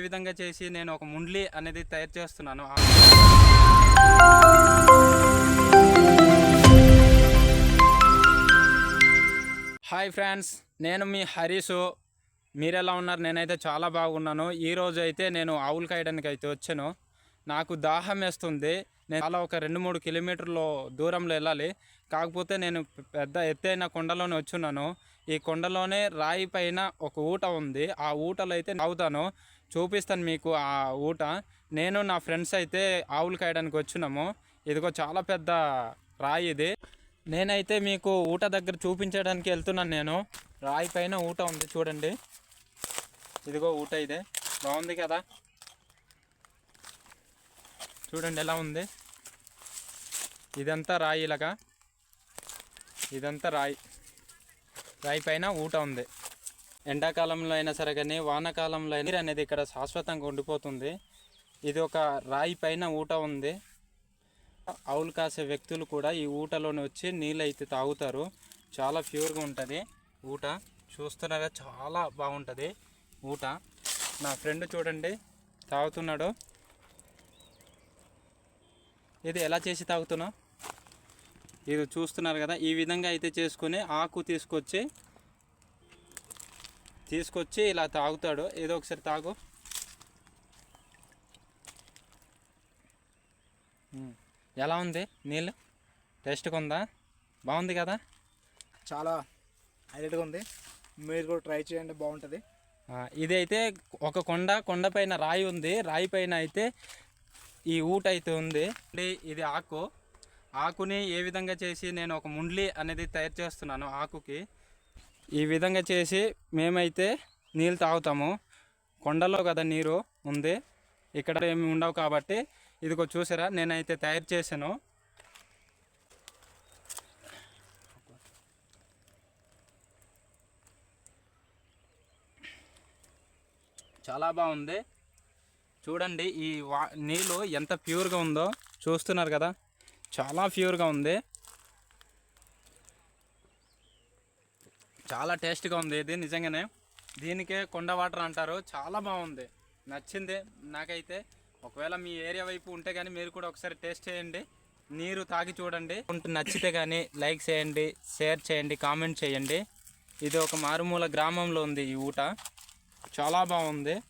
విధంగా చేసి నేను ఒక ముండ్లి అనేది తయారు చేస్తున్నాను. ఆ- హాయ్ ఫ్రెండ్స్ నేను మీ హరీషు. మీరు ఎలా ఉన్నారు? నేనైతే చాలా బాగున్నాను. ఈ అయితే నేను ఆవులు కాయడానికి అయితే వచ్చాను. నాకు దాహం వేస్తుంది. నేను అలా ఒక రెండు మూడు కిలోమీటర్లు దూరంలో వెళ్ళాలి. కాకపోతే నేను పెద్ద ఎత్తైన కొండలోనే వచ్చున్నాను. ఈ కొండలోనే రాయి పైన ఒక ఊట ఉంది. ఆ ఊటలో అయితే తాగుతాను చూపిస్తాను మీకు ఆ ఊట. నేను నా ఫ్రెండ్స్ అయితే ఆవులు కాయడానికి వచ్చినాము ఇదిగో చాలా పెద్ద రాయి ఇది. నేనైతే మీకు ఊట దగ్గర చూపించడానికి వెళ్తున్నాను నేను. రాయి పైన ఊట ఉంది చూడండి. ఇదిగో ఊట ఇదే. బాగుంది కదా? చూడండి ఎలా ఉంది. ఇదంతా రాయి ఇలాగా. ఇదంతా రాయి. రాయి పైన ఊట ఉంది. ఎండాకాలంలో అయినా సరే కానీ వానాకాలంలో అయినా నీరు అనేది ఇక్కడ శాశ్వతంగా ఉండిపోతుంది. ఇది ఒక రాయి పైన ఊట ఉంది. ఆవులు కాసే వ్యక్తులు కూడా ఈ ఊటలోనే వచ్చి నీళ్ళు అయితే తాగుతారు. చాలా ప్యూర్గా ఉంటుంది ఊట. చూస్తున్నారా? చాలా బాగుంటుంది ఊట. నా ఫ్రెండ్ చూడండి తాగుతున్నాడు. ఇది ఎలా చేసి తాగుతున్నావు? ఇది చూస్తున్నారు కదా ఈ విధంగా అయితే చేసుకొని ఆకు తీసుకొచ్చి తీసుకొచ్చి ఇలా తాగుతాడు. ఏదో ఒకసారి తాగు. ఎలా ఉంది? నీళ్ళు? టేస్ట్గా ఉందా? బాగుంది కదా? చాలా హైలైట్గా ఉంది. మీరు కూడా ట్రై చేయండి బాగుంటుంది. ఆ, ఇదైతే ఒక కొండ కొండ పైన రాయి ఉంది. రాయి పైన అయితే ఈ ఊట అయితే ఉంది. ఇది ఆకు. ఆకుని ఏ విధంగా చేసి నేను ఒక ముండ్లి అనేది తయారు చేస్తున్నాను ఆకుకి. ఈ విధంగా చేసి మేమైతే నీళ్ళు తాగుతాము. కొండలో కదా నీరు ఉంది. ఇక్కడ ఏమి ఉండవు కాబట్టి ఇదిగో చూసారా నేనైతే తయారు చేశాను. చాలా బాగుంది. చూడండి ఈ వా నీళ్ళు ఎంత ప్యూర్గా ఉందో చూస్తున్నారు కదా? చాలా ప్యూర్గా ఉంది. చాలా టేస్ట్గా ఉంది ఇది నిజంగానే. దీనికే కొండ వాటర్ అంటారు. చాలా బాగుంది. నచ్చింది నాకైతే. ఒకవేళ మీ ఏరియా వైపు ఉంటే కానీ మీరు కూడా ఒకసారి టేస్ట్ చేయండి. నీరు తాగి చూడండి. ఉంటే నచ్చితే కానీ లైక్ చేయండి షేర్ చేయండి కామెంట్ చేయండి. ఇది ఒక మారుమూల గ్రామంలో ఉంది ఈ ఊట. చాలా బాగుంది.